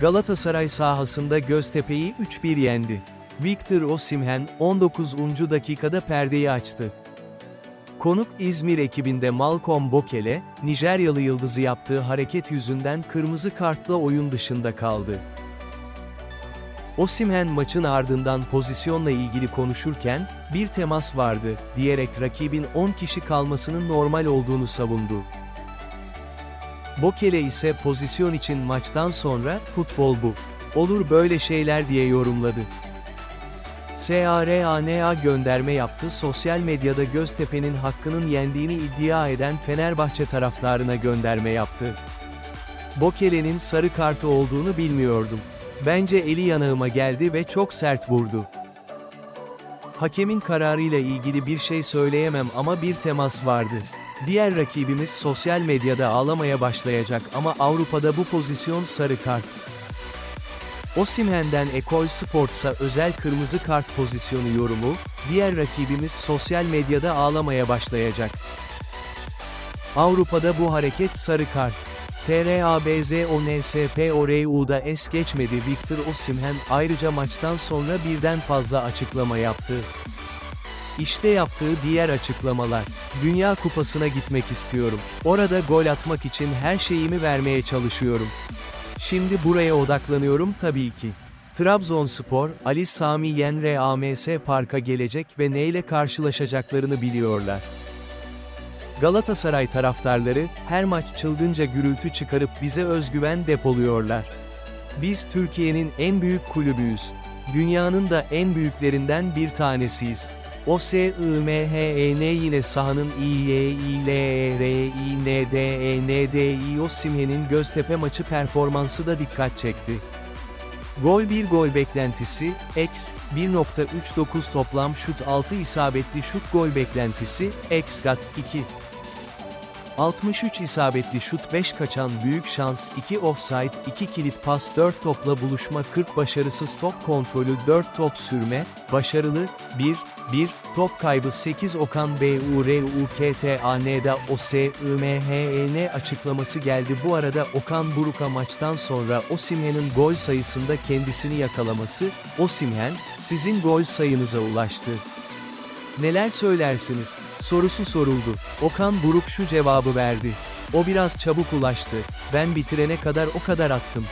Galatasaray sahasında Göztepe'yi 3-1 yendi. Victor Osimhen, 19. dakikada perdeyi açtı. Konuk İzmir ekibinde Malcolm Bokele, Nijeryalı yıldızı yaptığı hareket yüzünden kırmızı kartla oyun dışında kaldı. Osimhen maçın ardından pozisyonla ilgili konuşurken, bir temas vardı, diyerek rakibin 10 kişi kalmasının normal olduğunu savundu. Bokele ise pozisyon için maçtan sonra, futbol bu. Olur böyle şeyler diye yorumladı. SARANA gönderme yaptı sosyal medyada Göztepe'nin hakkının yendiğini iddia eden Fenerbahçe taraftarına gönderme yaptı. Bokele'nin sarı kartı olduğunu bilmiyordum. Bence eli yanağıma geldi ve çok sert vurdu. Hakemin kararıyla ilgili bir şey söyleyemem ama bir temas vardı. Diğer rakibimiz sosyal medyada ağlamaya başlayacak ama Avrupa'da bu pozisyon sarı kart. Osimhen'den Ekol Sports'a özel kırmızı kart pozisyonu yorumu, diğer rakibimiz sosyal medyada ağlamaya başlayacak. Avrupa'da bu hareket sarı kart. TRABZONSPORU'da es geçmedi Victor Osimhen ayrıca maçtan sonra birden fazla açıklama yaptı. İşte yaptığı diğer açıklamalar. Dünya Kupası'na gitmek istiyorum. Orada gol atmak için her şeyimi vermeye çalışıyorum. Şimdi buraya odaklanıyorum tabii ki. Trabzonspor, Ali Sami Yen RAMS Park'a gelecek ve neyle karşılaşacaklarını biliyorlar. Galatasaray taraftarları, her maç çılgınca gürültü çıkarıp bize özgüven depoluyorlar. Biz Türkiye'nin en büyük kulübüyüz. Dünyanın da en büyüklerinden bir tanesiyiz. O S I M H E N yine sahanın İ Y İ L R İ N D E N D İ Osimhen'in Göztepe maçı performansı da dikkat çekti. Gol 1 gol beklentisi, X, 1.39 toplam şut 6 isabetli şut gol beklentisi, X gat 2. 63 isabetli şut 5 kaçan büyük şans 2 offside 2 kilit pas 4 topla buluşma 40 başarısız top kontrolü 4 top sürme, başarılı, 1, 1, top kaybı 8 Okan B U R U K T A N D O S I M H E N açıklaması geldi bu arada Okan Buruk'a maçtan sonra Osimhen'in gol sayısında kendisini yakalaması, Osimhen, sizin gol sayınıza ulaştı. Neler söylersiniz? Sorusu soruldu. Okan Buruk şu cevabı verdi. O biraz çabuk ulaştı. Ben bitirene kadar o kadar attım.